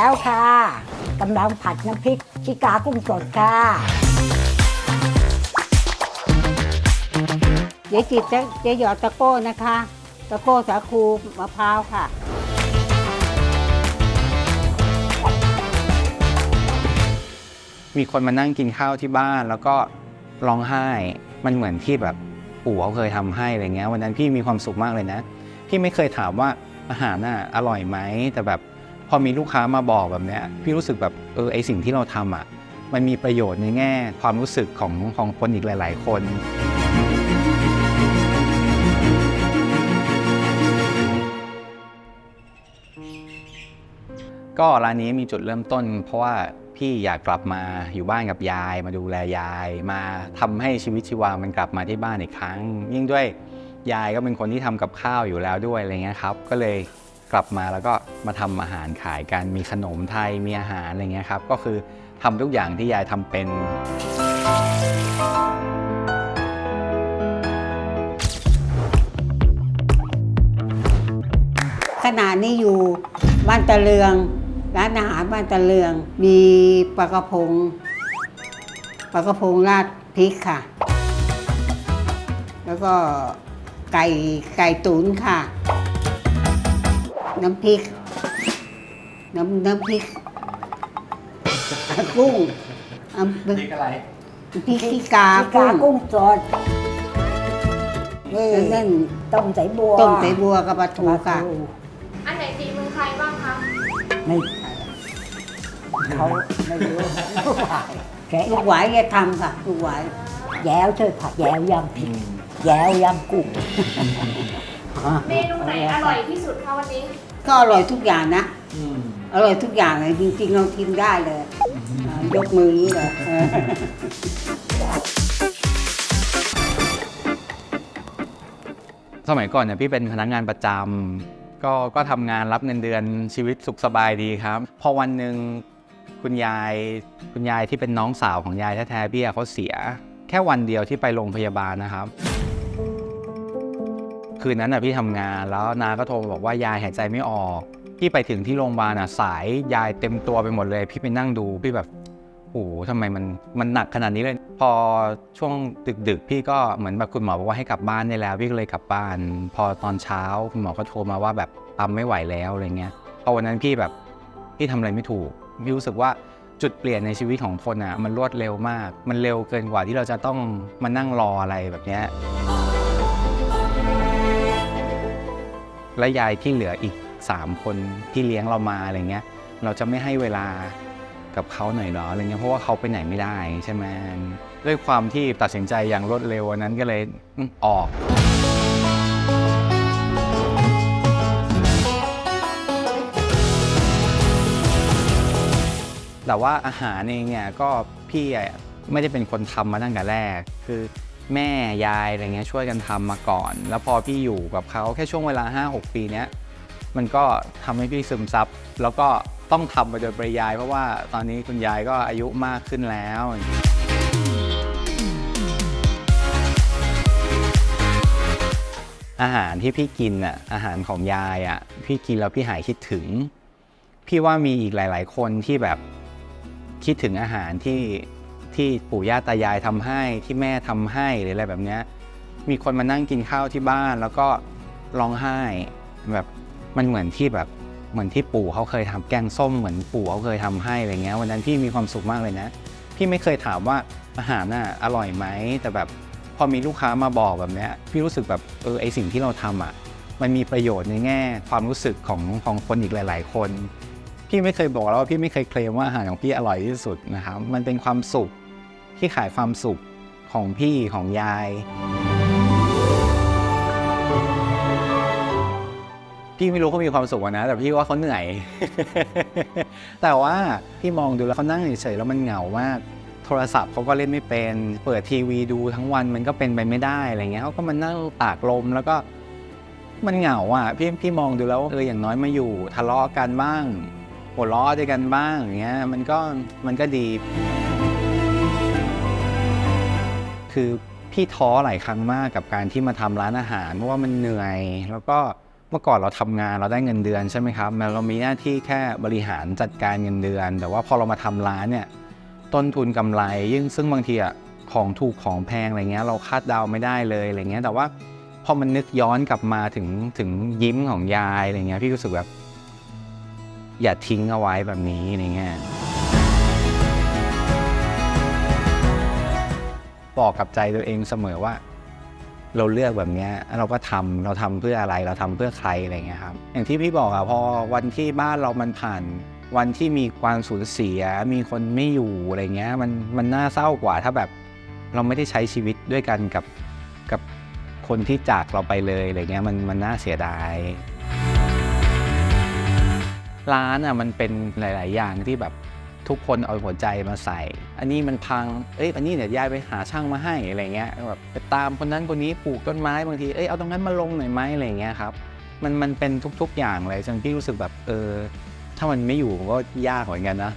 แล้วค่ะกำลังผัดน้ำพริกชิกากุ้งสดค่ะเจ๊จิบจะเจหยอดตะโก้นะคะ ตะโก้สาคูมะพร้าวค่ะ มีคนมานั่งกินข้าวที่บ้านแล้วก็ร้องไห้ มันเหมือนที่แบบปู่เขาเคยทำให้อะไรเงี้ย วันนั้นพี่มีความสุขมากเลยนะ พี่ไม่เคยถามว่าอาหารน่ะอร่อยไหมแต่แบบ พอมีลูกค้ามาบอกแบบเนี้ยพี่รู้สึกแบบเออไอสิ่งที่เราทำอะมันมีประโยชน์ในแง่ความรู้สึกของของคนอีกหลาย ๆ คน ก็ร้านนี้มีจุดเริ่มต้น เพราะว่าพี่อยากกลับมาอยู่บ้านกับยาย มาดูแลยาย มาทำให้ชีวิตชีวามันกลับมาที่บ้านอีกครั้ง ยิ่งด้วยยายก็เป็นคนที่ทำกับข้าวอยู่แล้วด้วยอะไรเงี้ยครับ ก็เลย กลับมาแล้วก็มาทำอาหารขายกันมีขนมไทยมีอาหารอะไรเงี้ยครับก็คือทำทุกอย่างที่ยายทำเป็น ขณะนี้อยู่บ้านตะเลือง ร้านอาหารบ้านตะเลือง มีปลากระพงปลากระพงราดพริกค่ะ แล้วก็ไก่ไก่ตุ๋นค่ะ น้ำพริก น้ำน้ำพริกกุ้งน้ำพริกอะไรน้ำพริกขี้กาชิกากุ้งกุ้งสดนี่แล้วนั่นต้มสายบัวต้มใส่บัวกับปลาทูค่ะ อันไหนฝีมือใครบ้างคะไม่เขาไม่รู้แกะลูกหวายแกทำค่ะลูกหวายแย้วช่วยผัดแย้วยำพริกแย้วยำกุ้งเมนูไหนอร่อยที่สุดคะวันนี้ ก็อร่อยทุกอย่างนะอร่อยทุกอย่างเลย จริงๆเรากินได้เลยอ่ายกมืออย่างนี้เลยเออสมัยก่อนเนี่ยพี่เป็นพนักงานประจำก็ก็ทำงานรับเงินเดือนชีวิตสุขสบายดีครับ พอวันหนึ่งคุณยายคุณยายที่เป็นน้องสาวของยายแท้ๆพี่อะเขาเสีย แค่วันเดียวที่ไปโรงพยาบาลนะครับ คืนนั้นน่ะพี่ทำงานแล้วนาก็โทรมาบอกว่ายายหายใจไม่ออกพี่ไปถึงที่โรงพยาบาลอะสายยายเต็มตัวไปหมดเลย พี่ไปนั่งดูพี่แบบโอ้โหทำไมมันมันหนักขนาดนี้เลย พอช่วงดึกๆ พี่ก็เหมือนแบบคุณหมอบอกว่าให้กลับบ้านได้แล้ว พี่ก็เลยกลับบ้าน พอตอนเช้าคุณหมอก็โทรมาว่าแบบปั๊มไม่ไหวแล้วอะไรเงี้ยพอวันนั้นพี่แบบพี่ทำอะไรไม่ถูกพี่รู้สึกว่าจุดเปลี่ยนในชีวิตของคนอะมันรวดเร็วมาก มันเร็วเกินกว่าที่เราจะต้องมานั่งรออะไรแบบเนี้ย และยายที่เหลืออีก 3 คนที่เลี้ยงเรามาอะไรเงี้ย เราจะไม่ให้เวลากับเขาหน่อยหรออะไรเงี้ยเพราะว่าเขาไปไหนไม่ได้ใช่ไหมด้วยความที่ตัดสินใจอย่างรวดเร็ววันนั้นก็เลยออกแต่ว่าอาหารเองเนี่ยก็พี่ไม่ได้เป็นคนทำมาตั้งแต่แรก คือ แม่ยายอะไรเงี้ยช่วยกันทำมาก่อน แล้วพอพี่อยู่กับเขาแค่ช่วงเวลา 5-6 ปีเนี้ยมันก็ทำให้พี่ซึมซับแล้วก็ต้องทำไปโดยปริยาย เพราะว่าตอนนี้คุณยายก็อายุมากขึ้นแล้วอาหารที่พี่กินอะอาหารของยายอะพี่กินแล้วพี่หายคิดถึง พี่ว่ามีอีกหลาย ๆ คนที่แบบคิดถึงอาหารที่ ที่ปู่ย่าตายายทำให้ที่แม่ทำให้หรืออะไรแบบเนี้ยมีคนมานั่งกินข้าวที่บ้านแล้วก็ร้องไห้แบบมันเหมือนที่แบบเหมือนที่ปู่เขาเคยทำแกงส้มเหมือนปู่เขาเคยทำให้อะไรเงี้ยวันนั้นพี่มีความสุขมากเลยนะ พี่ไม่เคยถามว่าอาหารน่ะอร่อยไหมแต่แบบพอมีลูกค้ามาบอกแบบเนี้ยพี่รู้สึกแบบเออไอสิ่งที่เราทำอะมันมีประโยชน์ในแง่ ความรู้สึกของของคนอีกหลาย ๆ คน พี่ไม่เคยบอกแล้วว่าพี่ไม่เคยเคลมว่าอาหารของพี่อร่อยที่สุดนะครับมันเป็นความสุข ที่ขายความสุขของพี่ของยาย พี่ไม่รู้เขามีความสุขอะนะ แต่พี่ว่าเขาเหนื่อย แต่ว่าพี่มองดูแล้วเขานั่งเฉยๆแล้วมันเหงามาก โทรศัพท์เขาก็เล่นไม่เป็น เปิดทีวีดูทั้งวันมันก็เป็นไปไม่ได้อะไรเงี้ยเขาก็มานั่งตากลมแล้วก็มันเหงาอะพี่พี่มองดูแล้วเอออย่างน้อยมาอยู่ ทะเลาะกันบ้างหัวเราะด้วยกันบ้างอย่างเงี้ยมันก็มันก็ดี คือพี่ท้อหลายครั้งมากกับการที่มาทำร้านอาหาร เพราะว่ามันเหนื่อย แล้วก็เมื่อก่อนเราทำงานเราได้เงินเดือนใช่ไหมครับแล้วเรามีหน้าที่แค่บริหารจัดการเงินเดือน แต่ว่าพอเรามาทำร้านเนี่ยต้นทุนกำไรยิ่งซึ่งบางทีอะของถูกของแพงอะไรเงี้ยเราคาดเดาไม่ได้เลยอะไรเงี้ยแต่ว่าพอมันนึกย้อนกลับมาถึงถึงยิ้มของยายอะไรเงี้ยพี่รู้สึกแบบอย่าทิ้งเอาไว้แบบนี้อะไรเงี้ย บอกกับใจตัวเองเสมอว่า เราเลือกแบบนี้เราก็ทำเราทำเพื่ออะไรเราทำเพื่อใครอะไรเงี้ยครับอย่างที่พี่บอกอะพอวันที่บ้านเรามันผ่านวันที่มีความสูญเสียมีคนไม่อยู่อะไรเงี้ยมันมันน่าเศร้ากว่าถ้าแบบเราไม่ได้ใช้ชีวิตด้วยกันกับกับคนที่จากเราไปเลยอะไรเงี้ยมันมันน่าเสียดาย ร้านอะมันเป็นหลาย ๆ อย่างที่แบบ ทุกคนเอาหัวใจมาใส่ อันนี้มันพัง เอ้ย อันนี้เดี๋ยวยายไปหาช่างมาให้อะไรเงี้ยแบบไปตามคนนั้นคนนี้ปลูกต้นไม้บางที เอ้ย เอาตรงนั้นมาลงหน่อยไหมอะไรเงี้ยครับ มันมันเป็นทุกๆอย่างเลยจนพี่รู้สึกแบบเออ ถ้ามันไม่อยู่ก็ยากเหมือนกันนะ